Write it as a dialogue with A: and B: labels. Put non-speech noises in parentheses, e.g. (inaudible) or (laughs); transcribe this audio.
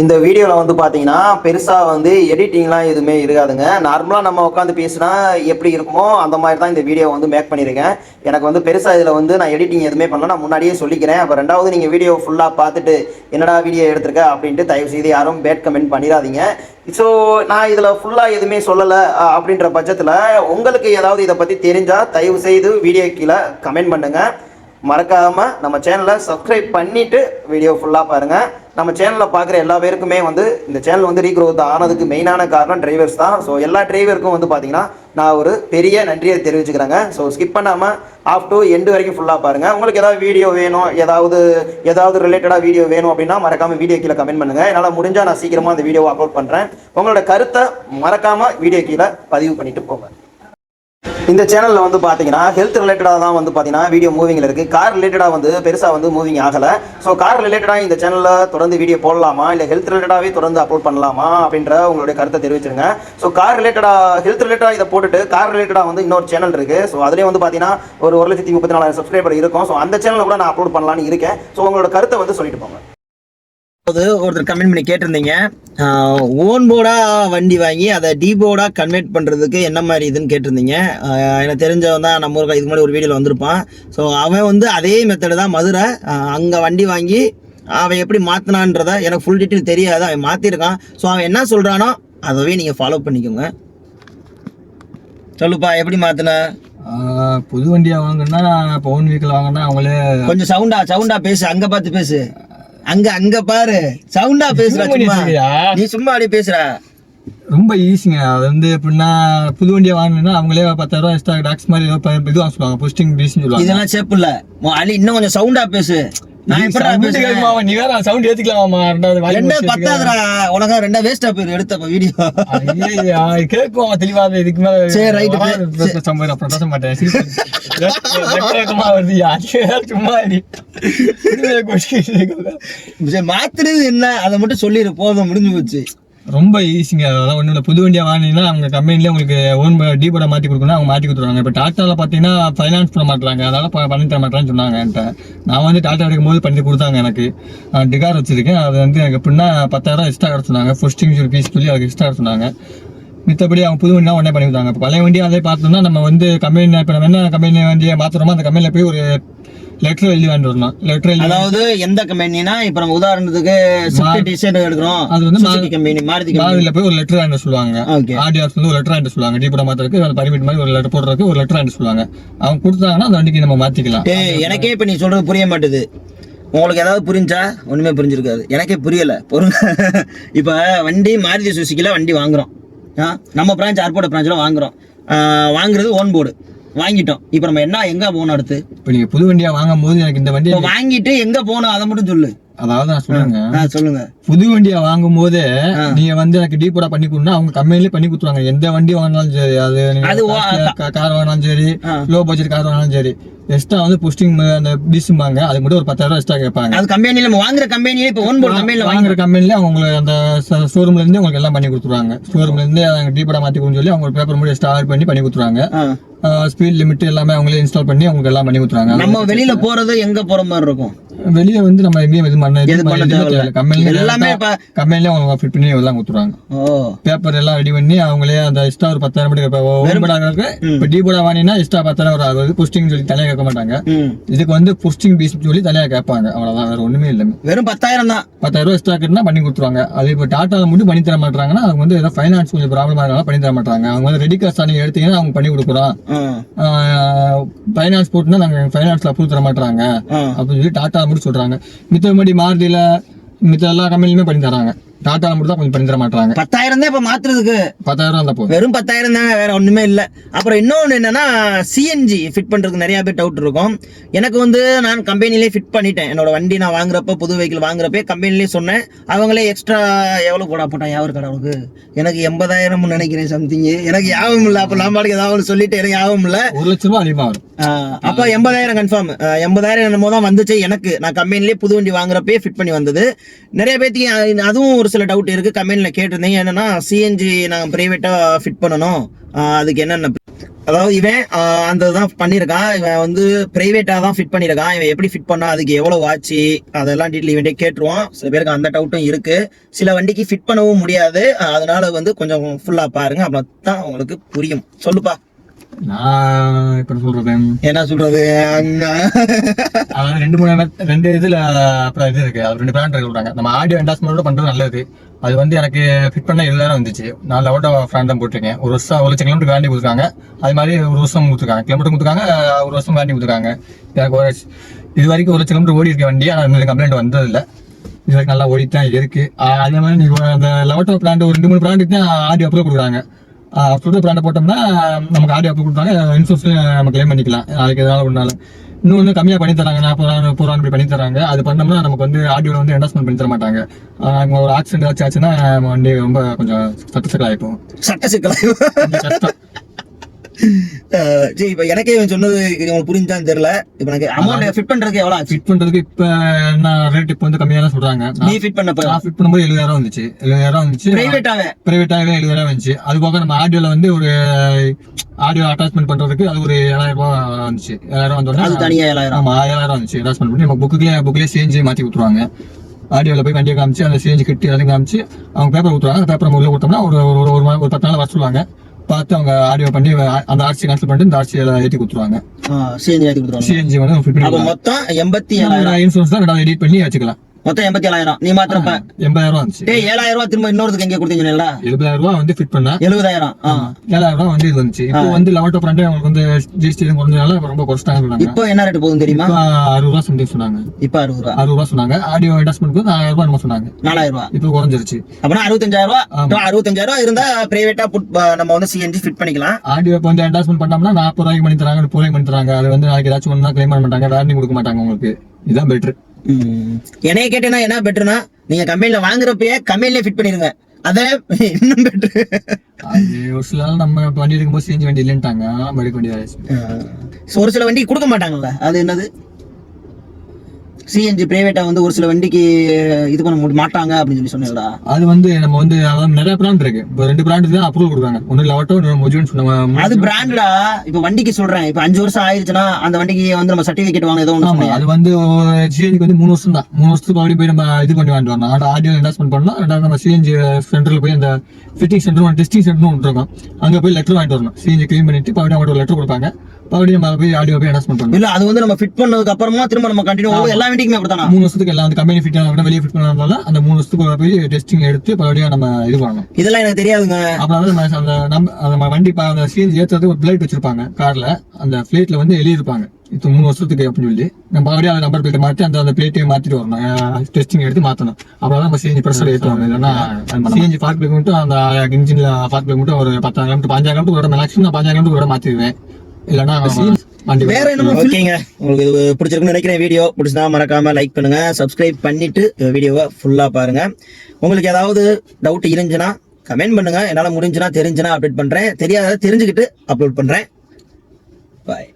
A: இந்த வீடியோவில் வந்து பார்த்தீங்கன்னா பெருசாக வந்து எடிட்டிங்லாம் எதுவுமே இருக்காதுங்க. நார்மலாக நம்ம உட்காந்து பேசினா எப்படி இருக்குமோ அந்த மாதிரி தான் இந்த வீடியோ வந்து மேக் பண்ணியிருக்கேன் எனக்கு வந்து பெருசாக இதில் வந்து நான் எடிட்டிங் எதுவுமே பண்ணல. நான் முன்னாடியே சொல்லிக்கிறேன். அப்போ ரெண்டாவது நீங்கள் வீடியோ ஃபுல்லாக பார்த்துட்டு என்னடா வீடியோ எடுத்திருக்க அப்படின்ட்டு தயவு செய்து யாரும் பேட் கமெண்ட் பண்ணிடாதீங்க. ஸோ நான் இதில் ஃபுல்லாக எதுவுமே சொல்லலை அப்படின்ற பட்சத்தில் உங்களுக்கு ஏதாவது இதை பற்றி தெரிஞ்சால் தயவு செய்து வீடியோ கீழே கமெண்ட் பண்ணுங்கள் மறக்காமல் நம்ம சேனலை சப்ஸ்கிரைப் பண்ணிவிட்டு வீடியோ ஃபுல்லாக பாருங்கள் நம்ம சேனலில் பார்க்குற எல்லா பேருக்குமே வந்து இந்த சேனல் வந்து ரீக்ரோத் ஆனதுக்கு மெயினான காரணம் டிரைவர்ஸ் தான். ஸோ எல்லா டிரைவருக்கும் வந்து பார்த்தீங்கன்னா நான் ஒரு பெரிய நன்றியை தெரிவிச்சுக்கிறேங்க. ஸோ ஸ்கிப் பண்ணாமல் ஆஃப் டு எண்டு வரைக்கும் ஃபுல்லாக பாருங்கள் உங்களுக்கு ஏதாவது வீடியோ வேணும் ஏதாவது ஏதாவது ரிலேட்டடாக வீடியோ வேணும் அப்படின்னா மறக்காமல் வீடியோ கீழே கமெண்ட் பண்ணுங்கள் என்னால் முடிஞ்சால் நான் சீக்கிரமாக அந்த வீடியோவை அப்லோட் பண்ணுறேன் உங்களோட கருத்தை மறக்காமல் வீடியோ கீழே பதிவு பண்ணிட்டு போங்க. இந்த சேனலில் வந்து பார்த்தீங்கன்னா ஹெல்த் ரிலேட்டடாக தான் வந்து பார்த்தீங்கன்னா வீடியோ மூவிங்கில் இருக்குது கார் ரிலேட்டடாக வந்து பெருசாக வந்து மூவிங் ஆகலை. ஸோ கார் ரிலேட்டடாக இந்த சேனலில் தொடர்ந்து வீடியோ போடலாமா? இல்லை ஹெல்த் ரிலேட்டடாகவே தொடர்ந்து அப்லோட் பண்ணலாமா? அப்படின்ற உங்களுடைய கருத்தை தெரிவிச்சிருங்க. ஸோ கார் ரிலேட்டடாக ஹெல்த் ரிலேட்டடாக இதை போட்டுட்டு கார் ரிலேட்டடாக வந்து இன்னொரு சேனல் இருக்குது ஸோ அதுலேயே வந்து பார்த்தீங்கன்னா ஒரு ஒரு லட்சத்தி முப்பத்தி நாலாயிரம் சப்ஸ்கிரைபர் இருக்கும். ஸோ அந்த சேனலில் கூட நான் அப்லோட் பண்ணலான்னு இருக்கேன். ஸோ உங்களோட கருத்தை வந்து சொல்லிட்டு போங்க.
B: ஒருத்தர் கமெண்ட் பண்ணி கேட்டிருந்தீங்க. ஓன் போர்டா வண்டி வாங்கி அதை டி போர்டா கன்வெர்ட் பண்ணுறதுக்கு என்ன மாதிரி இதுன்னு கேட்டிருந்தீங்க. எனக்கு தெரிஞ்சவன் தான் நம்ம ஊருக்கு இதுக்கு முன்னாடி ஒரு வீடியோவில் வந்திருப்பான். ஸோ அவன் வந்து அதே மெத்தடு தான் மதுரை. அங்கே வண்டி வாங்கி அவன் எப்படி மாற்றினான்றத எனக்கு ஃபுல் டீட்டெயில் தெரியாது. அவன் மாற்றிருக்கான் ஸோ அவன் என்ன சொல்கிறானோ அதவே நீங்கள் ஃபாலோ பண்ணிக்கோங்க. சொல்லுப்பா எப்படி மாற்றின
C: புது வண்டியா வாங்கினா இப்போ ஓன் வெஹிக்கிள் வாங்கினா அவங்களே
B: கொஞ்சம் சவுண்டா சவுண்டா பேசு அங்க பார்த்து பேசு. அங்க அங்க பாரு. சவுண்டா பேசுற சும்மா? நீ சும்மா அப்படியே பேசுற.
C: ரொம்ப ஈஸிங்க அது வந்து எப்படின்னா புது வண்டியா வாங்கினா அவங்களே பத்தாயிரம் எக்ஸ்ட்ரா டாக்ஸ் மாதிரி ஏதோ இது வாங்க சொல்லுவாங்க. போஸ்டிங் பீஸ்னு சொல்லுவாங்க.
B: இதெல்லாம் சேப்பு இல்ல. அலி இன்னும் கொஞ்சம் சவுண்டா பேசு.
C: நீ வேற சவுண்ட் ஏத்திக்கலாமா ரெண்டாவது
B: ரெண்டே பத்தாதுடா. உனக்கு ரெண்டா வேஸ்டா போயிரு எடுத்தப்ப வீடியோ
C: கேட்கும் தெளிவா இதுக்கு மேல
B: சரி,
C: சம்பவம் அப்புறம் பேச மாட்டேன்.
B: மாத்துறது என்ன? அதை மட்டும் சொல்லிடு போதும் முடிஞ்சு போச்சு.
C: ரொம்ப ஈஸிங்க அதெல்லாம் ஒன்றும் இல்லை புது வண்டியாக வாங்கினீங்கன்னா அவங்க கம்பெனிலே உங்களுக்கு ஓன் டீ போட மாற்றி கொடுக்கணும் அவங்க மாற்றி கொடுத்துருவாங்க. இப்போ டாட்டாவில் பார்த்தீங்கன்னா ஃபைனான்ஸ் பண்ண மாட்டாங்க அதனால் ப- பண்ணி தர மாட்டேன்னு சொன்னாங்க என்கிட்ட. நான் வந்து டாட்டா எடுக்கும் போது பண்ணி கொடுத்தாங்க எனக்கு. டிகார் வச்சுருக்கேன். அது வந்து எனக்கு எப்படின்னா பத்தாயிரம் எக்ஸ்ட்ரா சொன்னாங்க. ஃபஸ்ட் சொல்லி பீஸ் சொல்லி அதுக்கு எக்ஸ்ட்ரா சொன்னாங்க. மித்தபடி அவங்க புது வண்டியாக உடனே பண்ணி கொடுத்தாங்க. இப்போ பழைய வண்டி அதே பார்த்தோம்னா நம்ம வந்து கம்பெனி இப்போ நம்ம என்ன கம்பெனி வண்டியை மாற்றுறோமோ அந்த கம்பெனியில் போய் ஒரு லெட்டர் எழுதி வாங்கிட்டு வரணும். லெட்டர்
B: அதாவது எந்த கம்பெனினா இப்ப நம்ம உதாரணத்துக்கு ஸ்விஃப்ட் டிசைன் எடுக்கிறோம்.
C: அது வந்து
B: சுசுகி கம்பெனி மாருதி
C: பாதியில் போய் ஒரு லெட்டர் வாங்கிட்டு சொல்லுவாங்க.
B: ஓகே
C: ஆர்டிஆர்ஸ் வந்து ஒரு லெட்டர் வாங்கிட்டு சொல்லுவாங்க. டீ போட மாத்திரக்கு அந்த பர்மிட் மாதிரி ஒரு லெட்டர் போடுறதுக்கு ஒரு லெட்டர் வாங்கிட்டு சொல்லுவாங்க. அவங்க கொடுத்தாங்கன்னா அந்த வண்டிக்கு நம்ம மாத்திக்கலாம்.
B: எனக்கே இப்ப நீ சொல்றது புரிய மாட்டுது. உங்களுக்கு ஏதாவது புரிஞ்சா ஒண்ணுமே புரிஞ்சிருக்காது. எனக்கே புரியல. பொருங்க (laughs) இப்ப வண்டி மாருதி சுசுக்கில வண்டி வாங்குறோம். ஆ, நம்ம பிரான்ச் ஏர்போர்ட் பிரான்ச்ல வாங்குறோம். வாங்குறது ஓன் போர்டு வாங்கிட்டோம். இப்ப நம்ம என்ன எங்க போகணும் அடுத்து?
C: இப்போ நீங்க புது வண்டியா வாங்கும் போது எனக்கு இந்த வண்டி
B: வாங்கிட்டு எங்க போகணும் அதை மட்டும் சொல்லு.
C: அதாவது நான் சொல்லுங்க.
B: சொல்லுங்க.
C: புது வண்டியா வாங்கும் போது நீங்க வந்து எனக்கு டீ போட பண்ணி கொடுனா அவங்க கம்பெனிலே பண்ணி கொடுத்துருவாங்க. எந்த வண்டி வாங்கினாலும் சரி அது கார் வாங்கினாலும் சரி. லோ பட்ஜெட் கார் வாங்கினாலும் சரி எக்ஸ்ட்ரா வந்து போஸ்டிங் அந்த பீஸும்பாங்க அது மட்டும் ஒரு பத்தாயிரம் எக்ஸ்ட்ரா கேட்பாங்க.
B: அது கம்பெனில நம்ம வாங்குற கம்பெனிலே இப்ப ஓன் போர்டு கம்பெனில வாங்கி
C: வாங்குற கம்பெனில அவங்க உங்களுக்கு அந்த ஷோரூம்ல இருந்து உங்களுக்கு எல்லாம் பண்ணி கொடுத்துருவாங்க. ஷோரூம்ல இருந்து அவங்க டீ போட மாத்தி கொடுன்னு சொல்லி அவங்க பேப்பர் மட்டும் எக்ஸ்ட்ரா ஆட் பண்ணி பண்ணி கொடுத்துருவாங்க. ஸ்பீட் லிமிட் எல்லாமே அவங்களே இன்ஸ்டால் பண்ணி அவங்களுக்கு எல்லாம் பண்ணி கொடுத்துருவாங்க.
B: நம்ம வெளியில போறது எங்க போற மாதிரி இருக்கும்?
C: வெளியே வந்து நம்ம எங்கேயும் இது பண்ண
B: எது பண்ண தேவையில்ல.
C: கம்பெனில
B: எல்லாமே
C: கம்பெனில அவங்க ஃபிட் பண்ணி எல்லாம் கொடுத்துருவாங்க. பேப்பர் எல்லாம் ரெடி பண்ணி அவங்களே அந்த எக்ஸ்ட்ரா ஒரு பத்தாயிரம் இப்போ ஓம்படாக இப்போ டீ போட வாங்கினா எக்ஸ்ட்ரா பத்தாயிரம் ஒரு ஆகுது போஸ்டிங் சொல்லி தனியாக கேட்க மாட்டாங்க. இதுக்கு வந்து போஸ்டிங் பீஸ் சொல்லி தனியாக கேட்பாங்க. அவ்வளோதான் வேற ஒண்ணுமே இல்லை
B: வெறும் பத்தாயிரம் தான்.
C: பத்தாயிரம் ரூபாய் எக்ஸ்ட்ரா கட்டினா பண்ணி கொடுத்துருவாங்க. அது இப்போ டாட்டாவில் மட்டும் பண்ணி தர மாட்டாங்கன்னா அவங்க வந்து ஏதோ ஃபைனான்ஸ் கொஞ்சம் ப்ராப்ளமாக இருந்தாலும் பண்ணி தர மாட்டாங்க அவங்க வந்து ரெடி காஸ்ட் நீங்கள் எடுத்தீங்கன்னா அவங்க பண்ணி கொடுக்குறோம். ஃபைனான்ஸ் போட்டுனா நாங்கள் ஃபைனான்ஸில் அப்ரூவ் தர மாட்டாங்க. அப்படின்னு சொல்லி டாட்டா மட்டும் சொல்றாங்க. மித்தபடி மாருதியில் மித்த எல்லா கம்பெனிலுமே பண்ணி தராங்க. டாட்டாவில் மட்டும் தான் கொஞ்சம் பண்ணி மாட்டாங்க
B: பத்தாயிரம் தான் இப்ப மாத்துறதுக்கு.
C: பத்தாயிரம் தான்
B: வெறும் பத்தாயிரம் தான் வேற ஒண்ணுமே இல்ல. அப்புறம் இன்னொன்னு என்னன்னா சிஎன்ஜி ஃபிட் பண்றதுக்கு நிறைய பேர் டவுட் இருக்கும். எனக்கு வந்து நான் கம்பெனிலே ஃபிட் பண்ணிட்டேன். என்னோட வண்டி நான் வாங்குறப்ப புது வெஹிக்கிள் வாங்குறப்ப கம்பெனிலே சொன்னேன். அவங்களே எக்ஸ்ட்ரா எவ்வளவு கூட போட்டான் யாவர் கடவுளுக்கு எனக்கு எண்பதாயிரம் நினைக்கிறேன் சம்திங் எனக்கு யாபம் இல்ல. அப்ப நான் பாட்டுக்கு ஏதாவது சொல்லிட்டு எனக்கு யாபம் இல்ல.
C: ஒரு லட்ச ரூபாய் அதிகமாக வரும்.
B: அப்ப எண்பதாயிரம் கன்ஃபார்ம் எண்பதாயிரம் என்னமோ தான் வந்துச்சு எனக்கு. நான் கம்பெனிலே புது வண்டி வாங்குறப்பே ஃபிட் பண்ணி வந்தது. நிறைய பேத்துக்கு அ- அதுவும் ஒரு சில டவுட் இருக்கு. கம்பெனில கேட்டிருந்தீங்க என்னன்னா சிஎன்ஜி நான் பிரைவேட்டா ஃபிட் பண்ணணும். அதுக்கு என்னென்ன அதாவது இவன் அந்த தான் பண்ணியிருக்கான் இவன் வந்து பிரைவேட்டா தான் ஃபிட் பண்ணியிருக்கான் இவன் எப்படி ஃபிட் பண்ணா அதுக்கு எவ்வளவு ஆச்சு அதெல்லாம் டீட்டெயில் இவன்டே கேட்டுருவோம் சில பேருக்கு அந்த டவுட்டும் இருக்கு. சில வண்டிக்கு ஃபிட் பண்ணவும் முடியாது. அதனால வந்து கொஞ்சம் ஃபுல்லா பாருங்க. அப்ப தான் உங்களுக்கு புரியும். சொல்லுப்பா.
C: நான் இப்ப சொல்றது?
B: என்ன சொல்றது? அங்க-
C: ரெண்டு மூணு ரெண்டு இதுல அப்புறம் இது இருக்கு. அது ரெண்டு பிராண்ட் சொல்றாங்க. நம்ம ஆடியோ என்டாஸ்மெண்டோட பண்றது நல்லது. அது வந்து எனக்கு ஃபிட் பண்ண எழுதாயிரம் வந்துச்சு. நான் லெவட்டோ ஃப்ராண்ட் தான் போட்டிருக்கேன். ஒரு வருஷம் ஒரு லட்சம் கிலோமீட்டர் வேண்டி கொடுத்துருக்காங்க. அது மாதிரி ஒரு வருஷம் கொடுத்துருக்காங்க. கிலோமீட்டர் கொடுத்துருக்காங்க ஒரு வருஷம் வேண்டி கொடுத்துருக்காங்க. எனக்கு ஒரு இது வரைக்கும் ஒரு லட்சம் கிலோமீட்டர் ஓடி இருக்க வண்டி ஆனால் கம்ப்ளைண்ட் வந்ததில்லை. இது வரைக்கும் நல்லா ஓடிட்டு தான் இருக்கு அதே மாதிரி அந்த லெவட்டோ பிராண்ட் ஒரு ரெண்டு மூணு பிராண்டுக்கு தான் ஆடியோ அப்ரூவ் கொடுக்குறாங்க. அப்ரூவ் பிராண்டை போட்டோம்னா நமக்கு ஆடியோ அப்ரூவ் கொடுத்தாங்க இன்சூரன்ஸ் நம்ம கிளைம் பண்ணிக்கலாம். அதுக்கு ஏதாவது ஒன்றாலும் இன்னும் வந்து கம்மியாக பண்ணி தராங்க நாற்பதாயிரம் முப்பதாயிரம் இப்படி பண்ணி தராங்க. அது பண்ணோம்னா நமக்கு வந்து ஆடியோவில் வந்து என்டாஸ்மெண்ட் பண்ணி தர மாட்டாங்க. ஒரு ஆக்சிடென்ட் ஏதாச்சும் ஆச்சுன்னா நம்ம வண்டி ரொம்ப கொஞ்சம் சட்ட சிக்கல் ஆகிப்போம்
B: சட்ட சிக்கலா
C: கொஞ்சம் கஷ்டம்.
B: சரி இப்ப எனக்கே இவன் சொன்னது உங்களுக்கு புரிஞ்சான்னு தெரியல. இப்ப எனக்கு அமௌண்ட் ஃபிட் பண்றதுக்கு எவ்வளவு ஆச்சு?
C: ஃபிட் பண்றதுக்கு இப்போ என்ன ரேட் இப்போ வந்து கம்மியாக தான் சொல்றாங்க.
B: நீ ஃபிட் பண்ணப்ப?
C: நான் ஃபிட் பண்ணும்போது எழுபதாயிரம் வந்துச்சு. எழுபதாயிரம் வந்துச்சு.
B: பிரைவேட்டாவே
C: பிரைவேட்டாகவே எழுபதாயிரம் வந்துச்சு. அது போக நம்ம ஆடியோல வந்து ஒரு ஆடியோ அட்டாச்மெண்ட் பண்றதுக்கு அது ஒரு ஏழாயிரம் ரூபாய் வந்துச்சு. ஏழாயிரம்
B: அது
C: வந்தோடனே
B: தனியா ஏழாயிரம்?
C: ஆமா ஏழாயிரம் வந்துச்சு. அட்டாச்மெண்ட் பண்ணி நம்ம புக்குலேயே புக்லேயே சேஞ்சு மாத்தி கொடுத்துருவாங்க. ஆடியோவில் போய் வண்டியை காமிச்சு அந்த சேஞ்சு கட்டி அதையும் காமிச்சு அவங்க பேப்பர் கொடுத்துருவாங்க. அந்த பேப்பர் நம்ம உள்ள கொடுத்தோம்னா ஒரு ஒரு ஒரு பத்து நாள் வர சொல்லுவாங்க. பார்த்து அவங்க ஆடியோ பண்ணி அந்த ஆர்சி கேன்சல் பண்ணிட்டு இந்த ஆர்சி ஏற்றி கொடுத்துருவாங்க.
B: சேஞ்ச் ஏத்தி கொடுத்துருவாங்க
C: சிஎன்ஜி வந்து
B: மொத்தம் எண்பத்தி ஏழாயிரம்.
C: இன்சூரன்ஸ் தான் ரெண்டாவது எடிட் பண்ணி வச்சுக்கலாம்.
B: மொத்தம் எண்பத்தி ஏழாயிரம் நீ மாத்திரப்ப
C: எண்பதாயிரம் வந்துச்சு.
B: ஏழாயிரம் ரூபாய் திரும்ப இன்னொருத்துக்கு எங்க கொடுத்தீங்களா
C: எழுபதாயிரம் ரூபா வந்து ஃபிட் பண்ணேன்
B: எழுபதாயிரம்.
C: ஏழாயிரம் ரூபா வந்து இது வந்துச்சு. இப்போ வந்து லெவன்டோ ஃப்ரெண்டே அவங்களுக்கு வந்து ஜிஎஸ்டி குறைஞ்சனால இப்ப ரொம்ப குறைச்சிட்டாங்க சொன்னாங்க.
B: இப்போ என்ன ரேட் போகுதுன்னு தெரியுமா?
C: அறுபது ரூபா சம்திங் சொன்னாங்க.
B: இப்போ அறுபது ரூபா.
C: அறுபது ரூபா சொன்னாங்க. ஆடியோ இன்வெஸ்ட்மெண்ட் ஆயிரம் ரூபாய் நம்ம சொன்னாங்க.
B: நாலாயிரம் ரூபா.
C: இப்போ குறைஞ்சிருச்சு.
B: அப்படின்னா அறுபத்தஞ்சாயிரம் ரூபா? அறுபத்தஞ்சாயிரம் ரூபா இருந்தா பிரைவேட்டா நம்ம வந்து சிஎன்ஜி ஃபிட் பண்ணிக்கலாம்.
C: ஆடியோ இப்போ வந்து என்டாஸ்மெண்ட் பண்ணோம்னா நாற்பது ரூபாய்க்கு பண்ணி தராங்க முப்பது ரூபாய்க்கு பண்ணி தராங்க. அது வந்து நாளைக்கு ஏதாச்சும் ஒன்றா கிளைம் பண்ண மாட்டாங்க வாரண்டி கொடுக்க மாட்டாங்க உங்களுக்கு. இதுதான் பெட்ரு
B: என்னைய கேட்டேன்னா என்ன பெட்டர்னா நீங்க கம்பெனில வாங்குறப்பயே கம்பெனிலே ஃபிட் பண்ணிருங்க. அத இன்னும் பெட்டர்
C: ஒரு சில நம்ம வண்டி எடுக்கும்போது செஞ்சு வண்டி இல்லைன்ட்டாங்க
B: ஒரு சில வண்டி கொடுக்க மாட்டாங்கல்ல. அது என்னது? சிஎன்ஜி பிரைவேட்டா வந்து ஒரு சில வண்டிக்கு இது பண்ண முடிய மாட்டாங்க அப்படின்னு சொல்லி சொன்னீங்களா
C: அது வந்து நம்ம வந்து அதாவது நிறைய பிராண்ட் இருக்கு. இப்போ ரெண்டு பிராண்டு தான் அப்ரூவல் கொடுக்குறாங்க. ஒன்று லெவட்டோ மொஜுன்னு சொன்னாங்க.
B: அது பிராண்டடா இப்ப வண்டிக்கு சொல்றேன். இப்ப அஞ்சு வருஷம் ஆயிருச்சுன்னா அந்த வண்டிக்கு வந்து நம்ம சர்டிபிகேட் வாங்க ஏதோ சொன்னீங்க.
C: அது வந்து சிஎன்ஜிக்கு வந்து மூணு வருஷம் தான். மூணு வருஷத்துக்கு மறுபடியும் போய் நம்ம இது பண்ணி வாங்கிட்டு வரணும். ஆனா ஆடியோ இன்வெஸ்ட்மெண்ட் பண்ணலாம். ரெண்டாவது நம்ம சிஎன்ஜி சென்டர்ல போய் அந்த ஃபிட்டிங் சென்டர் டெஸ்டிங் சென்டர் ஒன்று இருக்கும். அங்க போய் லெட்டர் வாங்கிட்டு வரணும். சிஎன்ஜி க்ளீன் பண்ணிட்டு மறுபடியும் அவங்க ஒரு லெட்டர் கொடுப்பாங்க. மறுபடியும் போய் ஆடியோ போய் இன்வெஸ்ட்மெண்ட் பண்ணணும்
B: இல்ல அது வந்து நம்ம ஃபிட் பண்ணதுக்கு அப்புறமா திரும்ப நம்ம கண்டினியூ எல்லா வண்டிக்குமே அப்படித்தானா?
C: மூணு வருஷத்துக்கு எல்லாம் வந்து கம்பெனி ஃபிட் ஆனா வெளியே ஃபிட் பண்ணாலும் அந்த மூணு வருஷத்துக்கு போய் டெஸ்டிங் எடுத்து மறுபடியும் நம்ம இது பண்ணணும்.
B: இதெல்லாம் எனக்கு தெரியாதுங்க.
C: அப்புறம் வந்து அந்த நம்ம அந்த வண்டி அந்த சிஎன்ஜி ஏற்றுறது ஒரு பிளேட் வச்சிருப்பாங்க. கார்ல அந்த பிளேட்ல வந்து எழுதியிருப்பாங்க. இது மூணு வருஷத்துக்கு அப்படின்னு சொல்லி. நம்ம மறுபடியும் அந்த நம்பர் பிளேட்டை மாற்றி அந்த அந்த பிளேட்டையும் மாத்திட்டு வரணும். டெஸ்டிங் எடுத்து மாத்தணும். அப்புறம் நம்ம சிஎன்ஜி ப்ரெஷர் ஏற்றுவாங்க இல்லைன்னா சிஎன்ஜி பார்க் பிளேக் மட்டும் அந்த இன்ஜின்ல பார்க் பிளேக் மட்டும் ஒரு பத்தாயிரம் கிலோமீட்டர் பாஞ்சாயிரம் கிலோமீட்டர் விட மேக்ஸிமம் நான் பாஞ்சாயிரம் கிலோமீட்டர் விட மாத்திடுவேன் இல்லைன்னா
B: வேற என்ன ஓகேங்க. உங்களுக்கு இது பிடிச்சிருக்குன்னு நினைக்கிறேன் வீடியோ பிடிச்சதா மறக்காம லைக் பண்ணுங்க. சப்ஸ்கிரைப் பண்ணிட்டு வீடியோவை ஃபுல்லா பாருங்க. உங்களுக்கு ஏதாவது டவுட் இருந்துச்சுன்னா கமெண்ட் பண்ணுங்க. என்னால முடிஞ்சுனா தெரிஞ்சுனா அப்டேட் பண்றேன். தெரியாத தெரிஞ்சுக்கிட்டு அப்லோட் பண்றேன். பாய்